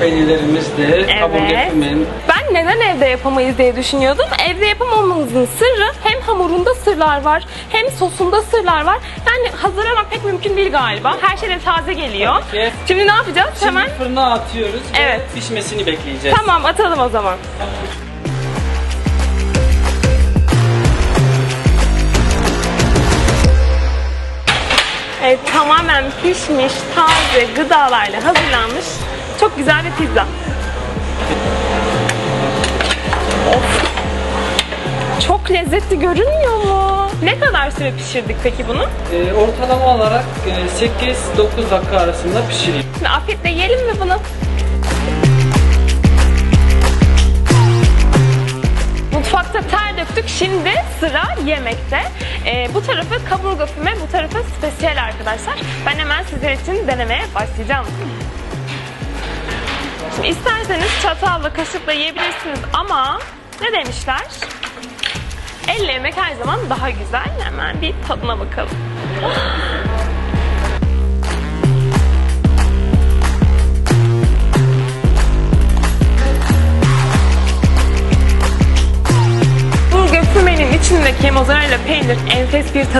Peynirlerimiz de Evet. fümen. Ben neden evde yapamayız diye düşünüyordum. Evde yapamamamızın sırrı hem hamurunda sırlar var hem sosunda sırlar var. Yani hazırlamak pek mümkün değil galiba. Her şey de taze geliyor. Tabii ki. Şimdi ne yapacağız? Şimdi Hemen fırına atıyoruz Evet. ve pişmesini bekleyeceğiz. Tamam atalım o zaman. Tamamen pişmiş, taze gıdalarla hazırlanmış çok güzel bir pizza. Of. Çok lezzetli görünmüyor mu? Ne kadar süre pişirdik peki bunu? Ee, ortalama olarak e, 8-9 dakika arasında pişiriyor. Şimdi afiyetle yiyelim mi bunu? Ter döktük. Şimdi sıra yemekte. Ee, bu tarafı kaburga füme, bu tarafı spesiyel arkadaşlar. Ben hemen sizler için denemeye başlayacağım. Şimdi isterseniz çatalla, kaşıkla yiyebilirsiniz ama ne demişler? Elle yemek her zaman daha güzel. Hemen bir tadına bakalım. İçindeki mozzarella peynir enfes bir tadı